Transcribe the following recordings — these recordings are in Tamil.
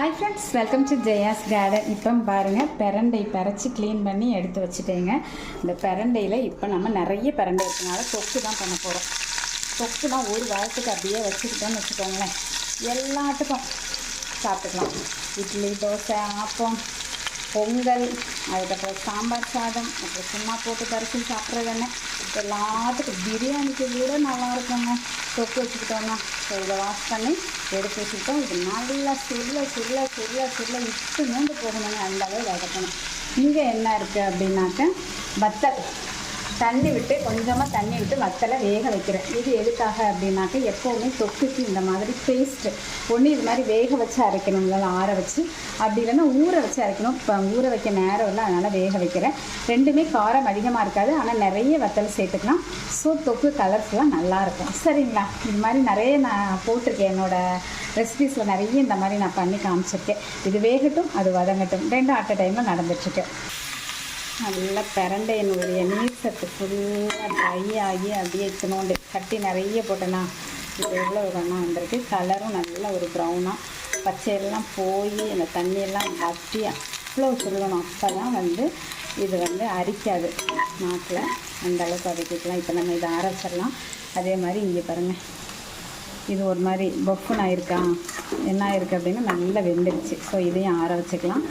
Hi friends welcome to Jaya's garden இப்போ பாருங்கள் பிரண்டை பறித்து க்ளீன் பண்ணி எடுத்து வச்சுட்டேங்க. இந்த பிரண்டையில் இப்போ நம்ம நிறைய பெரண்டை இருக்கனால தொக்கு தான் பண்ண போகிறோம் தொக்கு தான் ஒரு வாரத்துக்கு அப்படியே வச்சுக்கிட்டோம்னு வச்சுக்கோங்களேன். எல்லாத்துக்கும் சாப்பிட்டுக்கலாம். இட்லி தோசை ஆப்பம் பொங்கல் அதுக்கப்புறம் சாம்பார் சாதம் அப்புறம் சும்மா போட்டு பறிச்சு சாப்பிட்றது என்ன எல்லாத்துக்கும் பிரியாணிக்கு கூட நல்லாயிருக்குங்க தொக்கு வச்சுக்கிட்டோம்னா. ஸோ இதை வாஷ் பண்ணி எடுத்து வச்சுக்கிட்டோம். இது நல்லா சுருள சுருள சுருள சுருள இட்டு நோண்டு போகணுங்க அந்த அளவு வதக்கணும். இங்கே என்ன இருக்குது அப்படின்னாக்க வத்தல். தண்ணி விட்டு கொஞ்சமாக தண்ணி விட்டு வத்தலை வேக வைக்கிறேன். இது எதுக்காக அப்படின்னாக்க எப்போவுமே தொக்குக்கு இந்த மாதிரி பேஸ்ட்டு ஒன்று இது மாதிரி வேக வச்சு அரைக்கணும். இல்லை ஆற வச்சு. அப்படி இல்லைன்னா ஊற வச்சு அரைக்கணும். இப்போ ஊற வைக்க நேரம் இல்லை அதனால் வேக வைக்கிறேன். ரெண்டுமே காரம் அதிகமாக இருக்காது. ஆனால் நிறைய வத்தல் சேர்த்துக்கலாம். ஸோ தொக்கு கலர்ஃபுல்லாக நல்லாயிருக்கும் சரிங்களா? இது மாதிரி நிறைய நான் போட்டிருக்கேன். என்னோடய ரெசிபீஸில் நிறைய இந்த மாதிரி நான் பண்ணி காமிச்சிருக்கேன். இது வேகட்டும் அது வதங்கட்டும். ரெண்டும் அட் அ டைமில் நடந்துட்டுருக்கேன் நல்லா பிரண்டையினுடைய நீர் சத்து ஃபுல்லாக ட்ரை ஆகி அப்படியே இத்தனோண்டு கட்டி நிறைய போட்டேன்னா இது எவ்வளோ வேணா வந்திருக்கு. கலரும் நல்ல ஒரு ப்ரௌனாக பச்சையெல்லாம் போய் அந்த தண்ணியெல்லாம் வற்றி அவ்வளோ சொல்லணும் அப்போ தான் வந்து இது வந்து அரிக்காது. நாட்டில் அந்த அளவுக்கு வதக்கிக்கலாம். இப்போ நம்ம இதை அரைச்சிடலாம். அதே மாதிரி இங்கே பாருங்கள் இது ஒரு மாதிரி பஃபுன்னு ஆயிருக்கா? என்ன ஆயிருக்கு அப்படின்னா நல்லா வெந்துடுச்சு ஸோ இதையும் ஆற வச்சுக்கலாம்.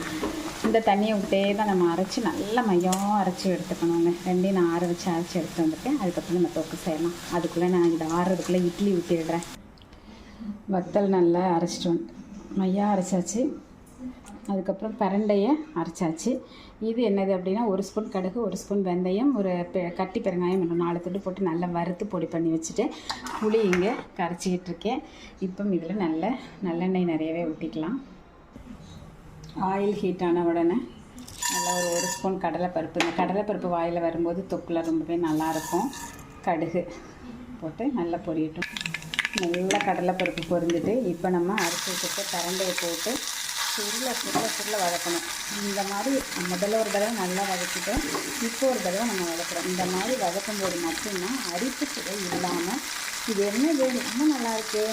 இந்த தண்ணியை விட்டே தான் நம்ம அரைச்சி நல்லா மையம் அரைச்சி எடுத்துக்கணுங்க. ரெண்டையும் நான் ஆற வச்சு அரைச்சி எடுத்து வந்திருக்கேன் அதுக்கப்புறம் நம்ம தொக்கு செய்யலாம். அதுக்குள்ளே நான் இந்த ஆறுறதுக்குள்ளே இட்லி ஊற்றிடுறேன் வத்தல் நல்லா அரைச்சிட்டு வந்து மையாக அரைச்சாச்சு. அதுக்கப்புறம் பரண்டையை அரைச்சாச்சு. இது என்னது அப்படின்னா ஒரு ஸ்பூன் கடுகு ஒரு ஸ்பூன் வெந்தயம் ஒரு பெ- கட்டி பெருங்காயம் இன்னும் நாலு துண்டு போட்டு நல்லா வறுத்து பொடி பண்ணி வச்சுட்டு புளி இங்கே கரைச்சிக்கிட்டு இருக்கேன். இப்போ இதில் நல்ல நல்லெண்ணெய் நிறையவே ஊற்றிக்கலாம் ஆயில் ஹீட் ஆன உடனே நல்லா ஒரு ஒரு ஸ்பூன் கடலைப்பருப்பு. இந்த கடலைப்பருப்பு வாயில் வரும்போது தொக்கில் ரொம்பவே நல்லாயிருக்கும். கடுகு போட்டு நல்லா பொரியட்டும். நல்லா கடலைப்பருப்பு பொரிஞ்சுட்டு இப்போ நம்ம அரிசி வச்சுட்டு கரண்டையை போட்டு சுருள சுருள சுருள வதக்கணும். இந்த மாதிரி முதல்ல ஒரு தடவை நல்லா வதக்கிட்டு இப்போ ஒரு தடவை நம்ம வதக்கிறோம். இந்த மாதிரி வதக்கும்போது மட்டும்தான் அரிப்பு சுவை இல்லாமல் இது என்னது ரொம்ப நல்லாயிருக்கு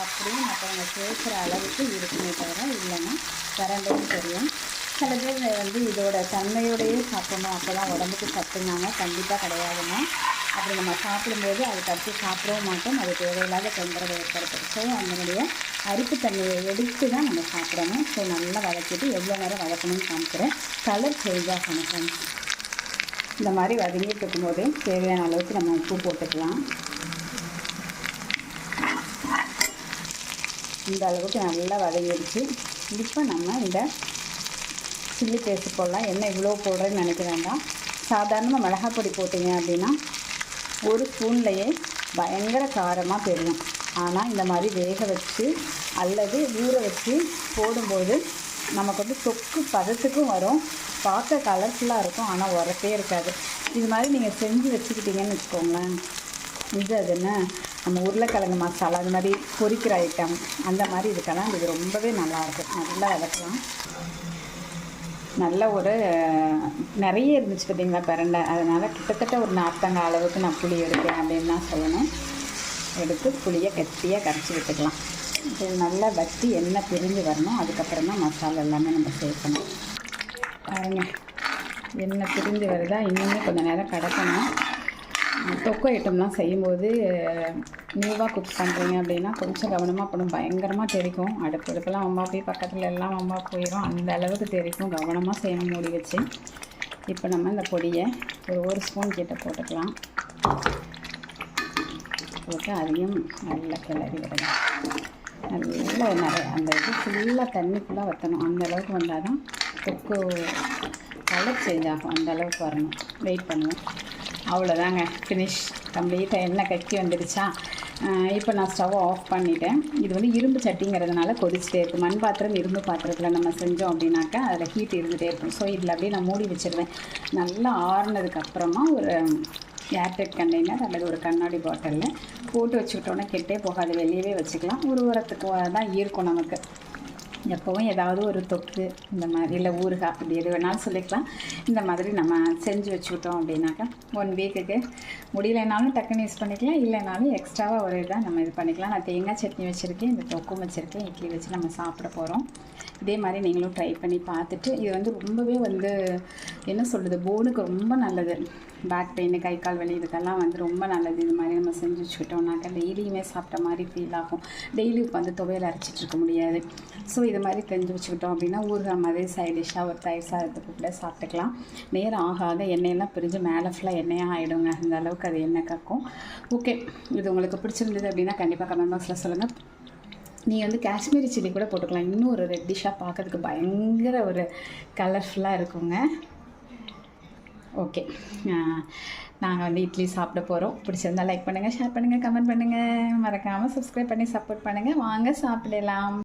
அப்படின்னு மற்றவங்க கேட்குற அளவுக்கு இருக்குமே தவிர இல்லைன்னா கரண்டையும் தெரியும். சில பேர் வந்து இதோட தன்மையோடையே சாப்பிடணும். அப்போ தான் உடம்புக்கு சத்துனாங்க கண்டிப்பாக கிடையாதுங்க. அப்படி நம்ம சாப்பிடும்போது அதை அடுத்து சாப்பிடவும் மாட்டோம். அது தேவையில்லாத தொந்தரவு ஏற்படுத்தும். ஸோ அதனுடைய அரிப்புத்தன்மையை எடுத்து தான் நம்ம சாப்பிடணும். ஸோ நல்லா வதக்கிட்டு எவ்வளோ நேரம் வதக்கணும்னு காமிக்கிறேன். கலர் சேஞ்ச் ஆகணும் ஃப்ரெண்ட்ஸ் இந்த மாதிரி வதங்கிட்டு இருக்கும்போது தேவையான அளவுக்கு நம்ம உப்பு போட்டுக்கலாம். இந்த அளவுக்கு நல்லா வதங்கிடுச்சு. இப்போ நம்ம இந்த சில்லி பேஸ்ட் போடலாம். என்ன இவ்வளோ போடுறேன்னு நினைக்க வேண்டாம். சாதாரணமாக மிளகாய் பொடி போட்டிங்க அப்படின்னா ஒரு ஸ்பூன்லேயே பயங்கர காரமாக தெரியும் ஆனால் இந்த மாதிரி வேக வச்சு அல்லது ஊற வச்சு போடும்போது நமக்கு வந்து தொக்கு பதத்துக்கும் வரும். பார்க்க கலர்ஃபுல்லாக இருக்கும் ஆனால் உரப்பே இருக்காது. இது மாதிரி நீங்கள் செஞ்சு வச்சுக்கிட்டீங்கன்னு வச்சுக்கோங்களேன். இது அது என்ன? நம்ம உருளைக்கிழங்கு மசாலா அது மாதிரி பொரிக்கிற ஐட்டம் அந்த மாதிரி இதுக்கெல்லாம் இது ரொம்பவே நல்லாயிருக்கும் நல்லா வதக்கலாம். நல்ல ஒரு நிறைய இருந்துச்சு பார்த்திங்களா பிரண்டை? அதனால் கிட்டத்தட்ட ஒரு நாற்பத்தங்க அளவுக்கு நான் புளி எடுத்தேன் அப்படின்னு தான் சொல்லணும். எடுத்து புளியை கட்டியாக கரைச்சி விட்டுக்கலாம். இது நல்லா வச்சு எண்ணெய் பிரிஞ்சு வரணும். அதுக்கப்புறம் தான் மசாலா எல்லாமே நம்ம சேர்க்கணும். பாருங்க. எண்ணெய் பிரிஞ்சு வருதா? இன்னுமே கொஞ்சம் நேரம் கிடக்கணும். தொக்கு ஐட்டம்லாம் செய்யும்போது நியூவாக குக் பண்ணுறீங்க அப்படின்னா கொஞ்சம் கவனமாக பண்ணும் பயங்கரமாக தெரிக்கும். அடுப்பு அடுப்பெல்லாம் அம்மா போய் பக்கத்தில் எல்லாம் அம்மா போயிடும் அந்த அளவுக்கு தெரிக்கும். கவனமாக செய்யணும் மூடி வச்சு. இப்போ நம்ம இந்த பொடியை ஒரு ஒரு ஸ்பூன் கிட்ட போட்டுக்கலாம். போட்டு அதையும் நல்லா கிளறி விடலாம் நல்லா நிறைய அந்த இது ஃபுல்லாக தண்ணி ஃபுல்லாக வற்றணும் அந்த அளவுக்கு வந்தால் தான் தொக்கு கலர் சேஞ்ச் ஆகும். அந்த அளவுக்கு வரணும். வெயிட் பண்ணுவோம். அவ்வளோதாங்க. ஃபினிஷ் கம்ப்ளீட்டாக எண்ணெய் கக்கி வந்துடுச்சா? இப்போ நான் ஸ்டவ் ஆஃப் பண்ணிவிட்டேன் இது வந்து இரும்பு சட்டிங்கிறதுனால கொதிச்சுட்டே இருக்கும் மண் பாத்திரம் இரும்பு பாத்திரத்தில் நம்ம செஞ்சோம் அப்படின்னாக்கா அதில் ஹீட் இருந்துகிட்டே இருக்கும். ஸோ இதில் அப்படியே நான் மூடி வச்சுருவேன். நல்லா ஆறுனதுக்கப்புறமா ஒரு ஏர்டெட் கண்டெய்னர் அல்லது ஒரு கண்ணாடி பாட்டிலில் போட்டு வச்சுக்கிட்டோன்னா கெட்டே போகாது. வெளியவே வச்சுக்கலாம். ஒரு உரத்துக்கு தான் இருக்கும் நமக்கு. எப்போவும் ஏதாவது ஒரு தொக்கு இந்த மாதிரி இல்லை ஊறுகாய் அப்படி எது வேணாலும் சொல்லிக்கலாம். இந்த மாதிரி நம்ம செஞ்சு வச்சுக்கிட்டோம் அப்படின்னாக்கா ஒன் வீக்குக்கு முடியலைனாலும் டக்குன்னு யூஸ் பண்ணிக்கலாம். இல்லைனாலும் எக்ஸ்ட்ராவாக ஒரு இதாக நம்ம இது பண்ணிக்கலாம். நான் தேங்காய் சட்னி வச்சுருக்கேன் இந்த தொக்கும் வச்சுருக்கேன் இட்லி வச்சு நம்ம சாப்பிட போகிறோம் இதே மாதிரி நீங்களும் ட்ரை பண்ணி பார்த்துட்டு இது வந்து ரொம்பவே வந்து என்ன சொல்கிறது போனுக்கு ரொம்ப நல்லது. பேக் பெயின் கை கால் வலி இதுக்கெல்லாம் வந்து ரொம்ப நல்லது. இது மாதிரி நம்ம செஞ்சு வச்சுக்கிட்டோம்னாக்கா டெய்லியுமே சாப்பிட்ட மாதிரி ஃபீல் ஆகும். டெய்லி உட்காந்து துவையல் அரைச்சிட்டு இருக்க முடியாது. ஸோ இது மாதிரி செஞ்சு வச்சுக்கிட்டோம் அப்படின்னா ஊறுகாய் மாதிரி சைட் டிஷ்ஷாக ஒரு தயிர் சாதத்துக்கு கூட சாப்பிட்டுக்கலாம். நேரம் ஆக ஆக எண்ணெயெல்லாம் பிரிஞ்சு மேலே ஃபுல்லாக எண்ணெயாக ஆகிடுங்க அந்த அளவுக்கு அது எண்ணெய் கக்கும். ஓகே இது உங்களுக்கு பிடிச்சிருந்தது அப்படின்னா கண்டிப்பாக கமெண்ட் பாக்ஸில் சொல்லுங்கள் நீங்கள் வந்து காஷ்மீரி சில்லி கூட போட்டுக்கலாம். இன்னும் ஒரு ரெட்டிஷாக பார்க்கறதுக்கு பயங்கர ஒரு கலர்ஃபுல்லாக இருக்குங்க. ஓகே நாங்கள் வந்து இட்லி சாப்பிட போகிறோம் பிடிச்சிருந்தா லைக் பண்ணுங்கள் ஷேர் பண்ணுங்கள் கமெண்ட் பண்ணுங்கள் மறக்காமல் சப்ஸ்கிரைப் பண்ணி சப்போர்ட் பண்ணுங்கள் வாங்க சாப்பிடலாம்.